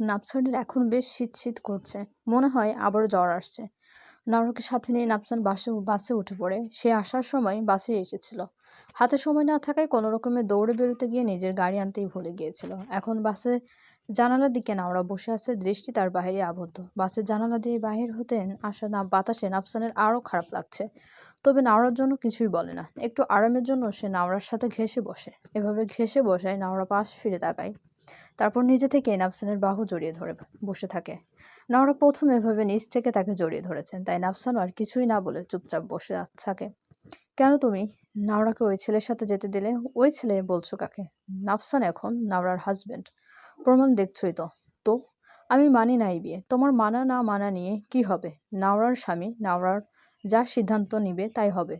নাফসানের এখন বেশ শীত শীত করছে। মনে হয় আবারও জ্বর আসছে। নাওরাকে সাথে নিয়ে নাফসান বাসে বাসে উঠে পড়ে। সে আসার সময় বাসে এসেছিল। হাতে সময় না থাকায় কোনো রকমে দৌড়ে বেরোতে গিয়ে নিজের গাড়ি আনতেই ভুলে গিয়েছিল। এখন বাসে জানালার দিকে নাওরা বসে আছে, দৃষ্টি তার বাইরে আবদ্ধ। বাসের জানালা দিয়ে বাহির হতেন আসা না, বাতাসে নাফসানের আরও খারাপ লাগছে। তবে নাওরার জন্য কিছুই বলে না। একটু আরামের জন্য সে নাওরার সাথে ঘেসে বসে। এভাবে ঘেসে বসায় নাওরা পাশ ফিরে তাকায়। তারপর নিজে থেকে নাফসানের বাহু জড়িয়ে ধরে বসে থাকে। নাওরা প্রথম এভাবে নিজ থেকে তাকে জড়িয়ে ধরেছেন, তাই নাফসান আর কিছুই না বলে চুপচাপ বসে থাকে। কেন তুমি? নাওরাকে ওই ছেলের সাথে যেতে দিলে? ওই ছেলে বলছো কাকে? নাফসান এখন নাওরার হাজবেন্ড প্রমাণ দেখছোই তো। তো? আমি মানি না এই বিয়ে। তোমার মানা না মানা নিয়ে কি হবে? নাওরার স্বামী নাওরার যা সিদ্ধান্ত নিবে তাই হবে।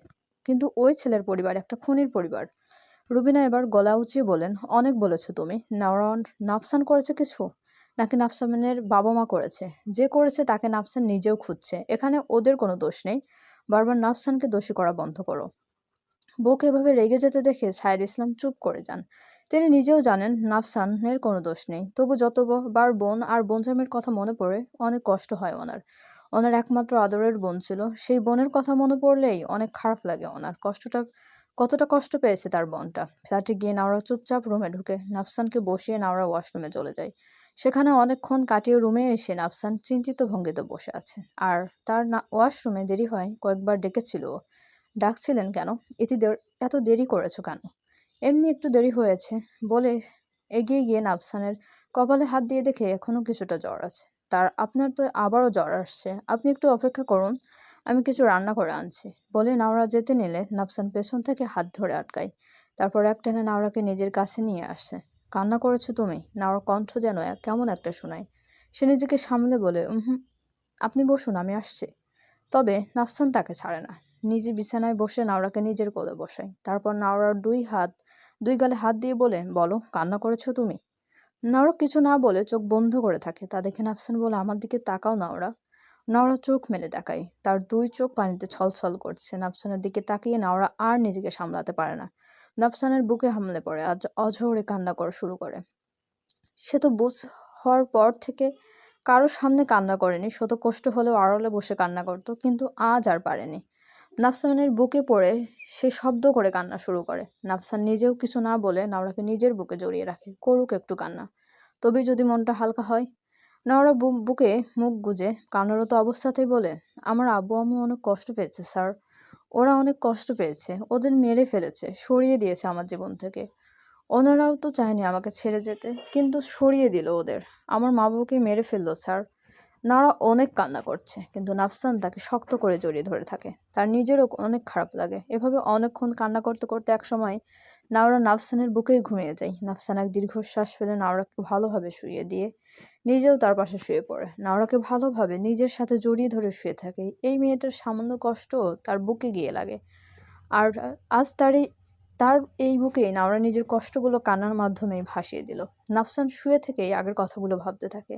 কিন্তু ওই ছেলের পরিবার একটা খুনির পরিবার। রুবিনা এবার গলা উঁচিয়ে বলেন অনেক বলেছ তুমি। নাওরান, নাফসান করেছে কিছু? নাকি নাফসানের বাবা মা করেছে। যে করেছে তাকে নাফসান নিজেও খুঁজছে। এখানে ওদের কোনো দোষ নেই। বারবার নাফসানকে দোষী করা বন্ধ করো। বউকে এভাবে রেগে যেতে দেখে সাইদ ইসলাম চুপ করে যান। তিনি নিজেও জানেন নাফসানের কোনো দোষ নেই। তবু যতবার বোন আর বোনজামের কথা মনে পড়ে, অনেক কষ্ট হয় ওনার। ওনার একমাত্র আদরের বোন ছিল। সেই বোনের কথা মনে পড়লেই অনেক খারাপ লাগে ওনার। কষ্টটা কতটা কষ্ট পেয়েছে তার বোনটা ফ্ল্যাটে গিয়ে নাওরা চুপচাপ রুমে ঢুকে নাফসানকে বসিয়ে নাওরা ওয়াশরুমে চলে যায়। সেখানে অনেকক্ষণ কাটিয়ে রুমে এসে নাফসান চিন্তিত ভঙ্গিতে বসে আছে। আর তার ওয়াশরুমে দেরি হয় কয়েকবার ডেকেছিল ডাকছিলেন কেন? এটি এত দেরি করেছ কেন? এমনি একটু দেরি হয়েছে বলে এগিয়ে গিয়ে নাফসানের কপালে হাত দিয়ে দেখে এখনও কিছুটা জ্বর আছে। তার, আপনার তো আবারও জ্বর আসছে। আপনি একটু অপেক্ষা করুন। আমি কিছু রান্না করে আনছি। বলে, নাওরা যেতে নিলে নাফসান পেছন থেকে হাত ধরে আটকায় তারপর এক টেনে নাওরাকে নিজের কাছে নিয়ে আসে। কান্না করেছ তুমি? নাওরা কণ্ঠ যেন কেমন একটা শোনায়। সে নিজেকে সামলে বলে হুম আপনি বসুন, আমি আসছি। তবে নাফসান তাকে ছাড়ে না। নিজে বিছানায় বসে নাওরাকে নিজের কোলে বসায় তারপর নাওরার দুই হাত, দুই গালে হাত দিয়ে বলে, বলো, কান্না করেছ তুমি? নাওরা কিছু না বলে চোখ বন্ধ করে থাকে। তা দেখে নাফসান বলে, আমার দিকে তাকাও নাওরা। নাওরা চোখ মেলে তাকায়। তার দুই চোখ পানিতে ছলছল করছে। নাফসানের দিকে তাকিয়ে নাওরা আর নিজেকে সামলাতে পারে না। নাফসানের বুকে হামলে পড়ে। আজ অঝরে কান্না করা শুরু করে। সে তো বুঝ হওয়ার পর থেকে কারোর সামনে কান্না করেনি। শত কষ্ট হলেও আড়লে বসে কান্না করতো, কিন্তু আজ আর পারেনি। নাফসানের বুকে পড়ে সে শব্দ করে কান্না শুরু করে। নাফসান নিজেও কিছু না বলে নাওরাকে নিজের বুকে জড়িয়ে রাখে। করুক একটু কান্না। তবে যদি মনটা হালকা হয় নাওরা বুকে মুখ গুজে, কান্নারত অবস্থাতেই বলে, আমার আব্বু আম্মু অনেক কষ্ট পেয়েছে, স্যার। ওরা অনেক কষ্ট পেয়েছে। ওদের মেরে ফেলেছে, সরিয়ে দিয়েছে আমার জীবন থেকে। ওনারাও তো চায়নি আমাকে ছেড়ে যেতে, কিন্তু সরিয়ে দিল ওদের। আমার মা বাবাকে মেরে ফেলল, স্যার। নারা অনেক কান্না করছে, কিন্তু নাফসান তাকে শক্ত করে জড়িয়ে ধরে থাকে। তার নিজেরও অনেক খারাপ লাগে। এভাবে অনেকক্ষণ কান্না করতে করতে এক সময় নাওরা নাফসানের বুকেই ঘুমিয়ে যায়। নাফসান এক দীর্ঘশ্বাস ফেলে নাওরাকে ভালোভাবে শুয়ে দিয়ে নিজেও তার পাশে শুয়ে পড়ে। নাওরাকে ভালোভাবে নিজের সাথে জড়িয়ে ধরে শুয়ে থাকে। এই মেয়েটার সামান্য কষ্ট তার বুকে গিয়ে লাগে। আর আজ তারই তার এই বুকেই নাওরা নিজের কষ্টগুলো কান্নার মাধ্যমেই ভাসিয়ে দিল। নাফসান শুয়ে থেকেই আগের কথাগুলো ভাবতে থাকে।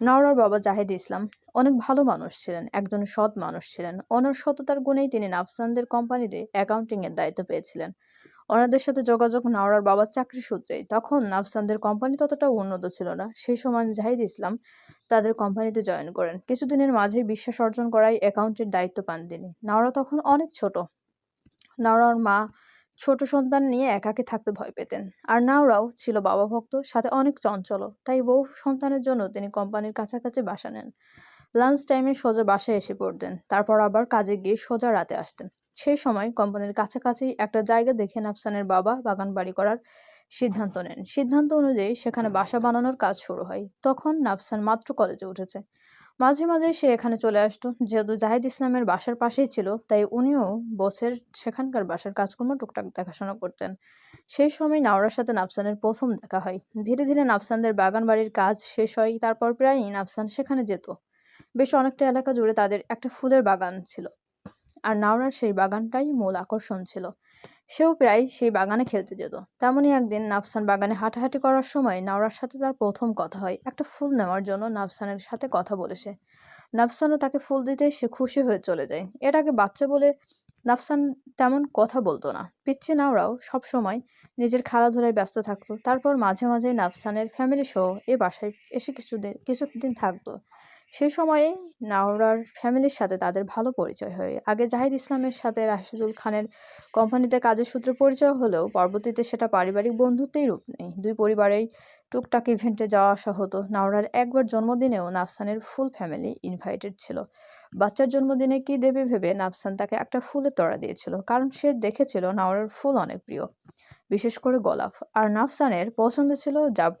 নওরার বাবা জাহিদ ইসলাম অনেক ভালো মানুষ ছিলেন, একজন সৎ মানুষ ছিলেন। ওনার সততার গুণেই তিনি নাফসানদের কোম্পানিতে অ্যাকাউন্টিংয়ের দায়িত্ব পেয়েছিলেন। ওনাদের সাথে যোগাযোগ নাওরার বাবার চাকরি সূত্রেই তখন নাফসানদের কোম্পানি ততটা উন্নত ছিল না। সেই সময় জাহিদ ইসলাম তাদের কোম্পানিতে জয়েন করেন। কিছুদিনের মাঝেই বিশ্বাস অর্জন করাই অ্যাকাউন্টের দায়িত্ব পান তিনি। নাওরা তখন অনেক ছোট। নাওরার মা ছোট সন্তান নিয়ে একাকে থাকতে ভয় পেতেন। আর নাওরাও ছিল বাবা ভক্ত, সাথে অনেক চঞ্চল তাই বউ সন্তানের জন্য তিনি কোম্পানির কাছাকাছি বাসা নেন। লাঞ্চ টাইমে সোজা বাসায় এসে পড়তেন। তারপর আবার কাজে গিয়ে সোজা রাতে আসতেন। সেই সময় কোম্পানির কাছাকাছি একটা জায়গা দেখে নাফসানের বাবা বাগান বাড়ি করার সিদ্ধান্ত নেন। সিদ্ধান্ত অনুযায়ী সেখানে বাসা বানানোর কাজ শুরু হয়। তখন নাফসান মাত্র কলেজে উঠেছে। মাঝে মাঝে সে এখানে চলে আসতো। যেহেতু জাহিদ ইসলামের বাসার পাশেই ছিল, তাই উনিও বসের সেখানকার বাসার কাজকর্ম টুকটাক দেখাশোনা করতেন। সেই সময় নাওরার সাথে নাফসানের প্রথম দেখা হয়। ধীরে ধীরে নাফসানদের বাগান বাড়ির কাজ শেষ হয়। তারপর প্রায়ই নাফসান সেখানে যেত। বেশ অনেকটা এলাকা জুড়ে তাদের একটা ফুলের বাগান ছিল। আর নাওরার সেই বাগানটাই মূল আকর্ষণ ছিল। সেও প্রায় সেই বাগানে খেলতে যেত। তেমনই একদিন নাফসান বাগানে হাঁটাহাঁটি করার সময় নাওরার সাথে তার প্রথম কথা হয়। একটা ফুল নেওয়ার জন্য নাফসানের সাথে কথা বলেছে নাফসানও তাকে ফুল দিতে সে খুশি হয়ে চলে যায়। এটাকে বাচ্চা বলে নাফসান তেমন কথা বলতো না। পিচ্চি নাওরাও সবসময় নিজের খেলাধুলায় ব্যস্ত থাকতো। তারপর মাঝে মাঝে নাফসানের ফ্যামিলি সহ এ বাসায় এসে কিছুদিন কিছুদিন থাকতো। সেই সময়ে নাওরার ফ্যামিলির সাথে তাদের ভালো পরিচয় হয়। আগে জাহিদ ইসলামের সাথে রাশিদুল খানের কোম্পানিতে কাজের সূত্রে পরিচয় হলেও পরবর্তীতে সেটা পারিবারিক বন্ধুত্বেই রূপ নেয়। দুই পরিবারেই টুকটাক ইভেন্টে যাওয়া আসা হতো নাওরার একবার জন্মদিনেও নাফসানের ফুল ফ্যামিলি ইনভাইটেড ছিল। বাচ্চার জন্মদিনে কি দেবে ভেবে নাফসান তাকে একটা ফুলের তোড়া দিয়েছিল, কারণ সে দেখেছিল নাওরার ফুল অনেক প্রিয়, বিশেষ করে গোলাপ। আর নাফসানের পছন্দ ছিল জাব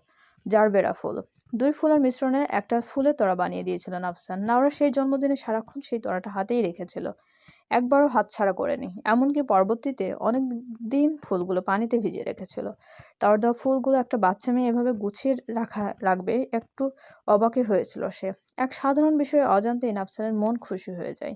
জারবেরা ফুল। দুই ফুলের মিশ্রণে একটা ফুলের তোড়া বানিয়ে দিয়েছিল নাফসান নাওরা সেই জন্মদিনে সারাক্ষণ সেই তোড়াটা হাতেই রেখেছিল। একবারও হাতছাড়া করেনি। এমনকি পরবর্তীতে অনেক দিন ফুলগুলো পানিতে ভিজিয়ে রেখেছিল। তার দেওয়া ফুলগুলো একটা বাচ্চা মেয়ে এভাবে গুছিয়ে রাখা, রাখবে একটু অবাকই হয়েছিল সে। এক সাধারণ বিষয়ে অজান্তেই নাফসানের মন খুশি হয়ে যায়।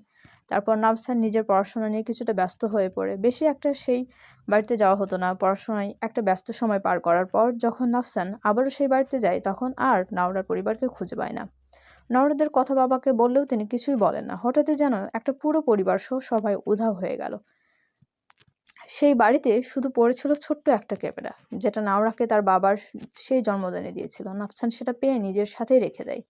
তারপর নাফসান নিজের পড়াশোনা নিয়ে কিছুটা ব্যস্ত হয়ে পড়ে। বেশি একটা সেই বাড়িতে যাওয়া হতো না। পড়াশোনায় একটা ব্যস্ত সময় পার করার পর যখন নাফসান আবারও সেই বাড়িতে যায়, তখন আর নাওরার পরিবারকে খুঁজে পায় না। নরদের কথা বাবাকে বললেও তিনি কিছুই বলেন না। হঠাৎই যেন একটা পুরো পরিবার সহ সবাই উধাও হয়ে গেল। সেই বাড়িতে শুধু পড়েছিল ছোট্ট একটা ক্যামেরা, যেটা নাওরাকে তার বাবার সেই জন্মদিনে দিয়েছিল। নাফসান সেটা পেয়ে নিজের সাথেই রেখে দেয়।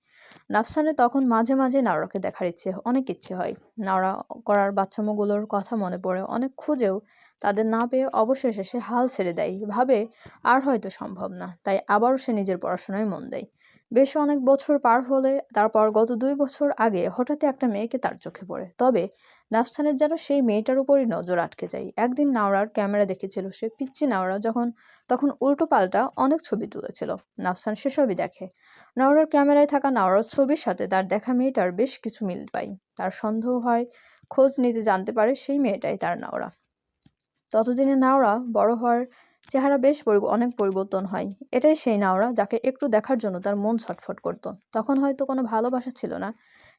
নাফসানে তখন মাঝে মাঝে নাওরাকে দেখার ইচ্ছে, অনেক ইচ্ছে হয়। নাওরা করার বাচ্চামোগুলোর কথা মনে পড়ে, অনেক খুঁজেও তাদের না পেয়ে অবশেষে সে হাল ছেড়ে দেয়। ভাবে, আর হয়তো সম্ভব না, তাই আবারও সে নিজের পড়াশোনায় মন দেয়। বেশ অনেক বছর পার হলে, তারপর গত দুই বছর আগে হঠাৎই একটা মেয়েকে তার চোখে পড়ে। তবে নাফসানের যেন সেই মেয়েটার উপরই নজর আটকে যায়। একদিন নাওরার ক্যামেরা দেখেছিল সে পিচ্ছি নাওরা যখন, তখন উল্টো পাল্টা অনেক ছবি তুলেছিল। নাফসান সেসবই দেখে। নাওরার ক্যামেরায় থাকা নাওরার ছবির সাথে তার দেখা মেয়েটার বেশ কিছু মিল পায়। তার সন্দেহ হয়, খোঁজ নিতে জানতে পারে সেই মেয়েটাই তার নাওরা। ততদিনে নাওরা বড় হওয়ার চেহারা বেশ অনেক পরিবর্তন হয়। এটাই সেই নাওরা যাকে একটু দেখার জন্য তার মন ছটফট করত। তখন হয়তো কোনো ভালোবাসা ছিল না।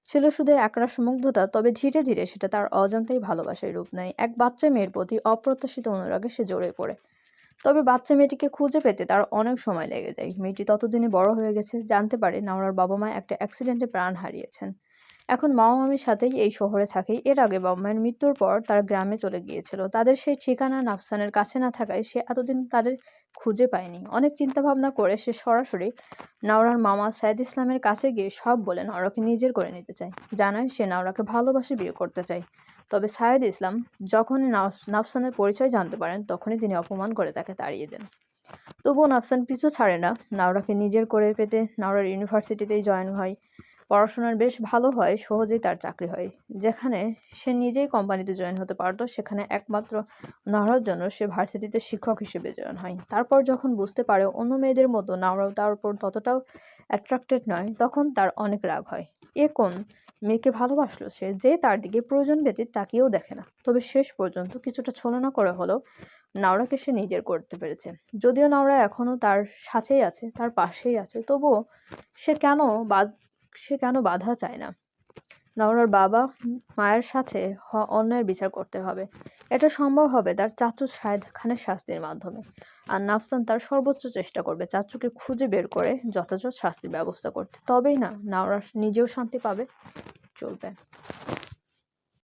ছিল শুধু একরাশ মুগ্ধতা তবে ধীরে ধীরে সেটা তার অজান্তেই ভালোবাসায় রূপ নেয়। এক বাচ্চা মেয়ের প্রতি অপ্রত্যাশিত অনুরাগে সে জড়ে পড়ে। তবে বাচ্চা মেয়েটিকে খুঁজে পেতে তার অনেক সময় লেগে যায়। মেয়েটি ততদিনে বড় হয়ে গেছে, জানতে পারে নাওরার বাবা মা একটা অ্যাক্সিডেন্টে প্রাণ হারিয়েছেন। এখন মামা মামির সাথেই এই শহরে থাকে। এর আগে বাবা মায়ের মৃত্যুর পর তার গ্রামে চলে গিয়েছিল। তাদের সেই ঠিকানা নাফসানের কাছে না থাকায় সে এতদিন তাদের খুঁজে পায়নি। অনেক চিন্তা ভাবনা করে সে সরাসরি নাওরার মামা সাইদ ইসলামের কাছে গিয়ে সব বলে নাওরাকে নিজের করে নিতে চায়। জানায় সে নাওরাকে ভালোবাসে, বিয়ে করতে চায়। তবে সায়েদ ইসলাম যখনই নাফসানের পরিচয় জানতে পারেন, তখনই তিনি অপমান করে তাকে তাড়িয়ে দেন। তবুও নাফসান পিছু ছাড়ে না। নাওরাকে নিজের করে পেতে নাওরার ইউনিভার্সিটিতেই জয়েন হয়। পড়াশোনার বেশ ভালো হয়, সহজেই তার চাকরি হয়। যেখানে সে নিজেই কোম্পানিতে জয়েন হতে পারতো, সেখানে একমাত্র নাওরার জন্য সে ভার্সিটিতে শিক্ষক হিসেবে জয়েন হয়। তারপর যখন বুঝতে পারে অন্য মেয়েদের মতো নাওরাও তার উপর ততটাও অ্যাট্রাক্টেড নয়, তখন তার অনেক রাগ হয়। এ কোন মেয়েকে ভালোবাসলো সে যে তার দিকে প্রয়োজন ব্যতীত তাকিয়েও দেখে না। তবে শেষ পর্যন্ত কিছুটা ছলনা করে হলেও নাওরাকে সে নিজের করতে পেরেছে। যদিও নাওরা এখনও তার সাথেই আছে, তার পাশেই আছে, তবুও সে কেন বাদ সে কেন বাধা চায় না? নওরার বাবা মায়ের সাথে অন্যায়ের বিচার করতে হবে। এটা সম্ভব হবে তার চাচু শাহেদ খানের শাস্তির মাধ্যমে। আর নাফসান তার সর্বোচ্চ চেষ্টা করবে চাচুকে খুঁজে বের করে যথাযথ শাস্তির ব্যবস্থা করতে। তবেই না নাওরা নিজেও শান্তি পাবে, চলবে।